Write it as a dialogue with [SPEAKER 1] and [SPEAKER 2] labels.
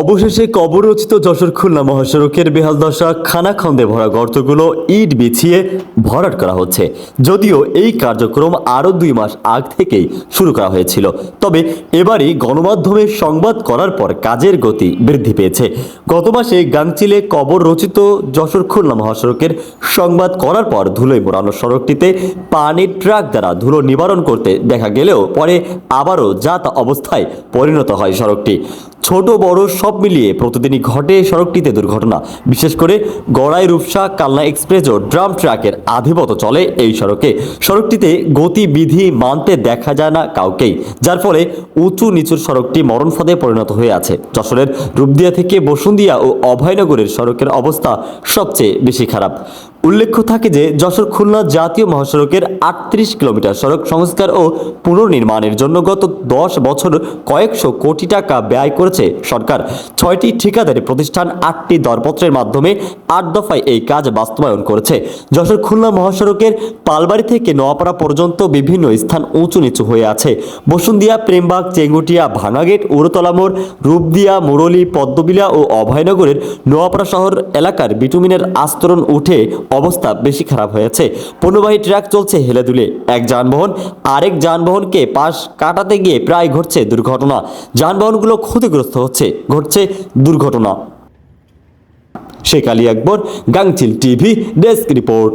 [SPEAKER 1] অবশেষে কবররচিত যশোর খুলনা মহাসড়কের বেহাল দশা খানাখন্দে ভরা গর্তগুলো ইট বিছিয়ে ভরাট করা হচ্ছে। যদিও এই কার্যক্রম আরও দুই মাস আগ থেকেই শুরু করা হয়েছিল। তবে এবারই গণমাধ্যমে সংবাদ করার পর কাজের গতি বৃদ্ধি পেয়েছে। গত মাসে গাংচিলে কবর রচিত যশোর খুলনা মহাসড়কের সংবাদ করার পর ধুলোয় মোড়ানো সড়কটিতে পানির ট্রাক দ্বারা ধুলো নিবারণ করতে দেখা গেলেও পরে আবারও যাত অবস্থায় পরিণত হয় সড়কটি। ছোট বড় সব মিলিয়ে প্রতিদিনই ঘটে সড়কটিতে দুর্ঘটনা। বিশেষ করে গড়াই, রূপসা, কালনা এক্সপ্রেস ও ড্রাম ট্রাকের আধিপত চলে এই সড়কে। সড়কটিতে গতিবিধি মানতে দেখা যায় না কাউকেই, যার ফলে উঁচু নিচুর সড়কটি মরণ ফাঁদে পরিণত হয়ে আছে। যশোরের রূপদিয়া থেকে বসুন্দিয়া ও অভয়নগরের সড়কের অবস্থা সবচেয়ে বেশি খারাপ। উল্লেখ্য থাকে যে যশোর খুলনা জাতীয় মহাসড়কের আটত্রিশ কিলোমিটার সড়ক সংস্কার ও পুনর্নির্মাণের জন্য গত দশ বছর কয়েকশো কোটি টাকা ব্যয় করেছে সরকার। ছয়টি ঠিকাদারি প্রতিষ্ঠান, আটটি দরপত্রের মাধ্যমে আট দফায় এই কাজ বাস্তবায়ন করেছে। যশোর খুলনা মহাসড়কের পালবাড়ি থেকে নোয়াপাড়া পর্যন্ত বিভিন্ন স্থান উঁচু নিচু হয়ে আছে। বসুন্দিয়া প্রেমবাগ, চেঙ্গুটিয়া, ভাঙাগেট, উড়তলা মোড়, রূপদিয়া, মুরলী, পদ্মবিলা ও অভয়নগরের নোয়াপাড়া শহর এলাকার বিটুমিনের আস্তরণ উঠে অবস্থা বেশি খারাপ হয়েছে। পণ্যবাহী ট্রাক চলছে হেলে দুলে এক যানবাহন, আরেক যানবাহনকে পাশ কাটাতে গিয়ে প্রায় ঘটছে দুর্ঘটনা। যানবাহনগুলো ক্ষতিগ্রস্ত হচ্ছে, ঘটছে দুর্ঘটনা। Sheikh Ali Akbar, Gangchil TV, desk report.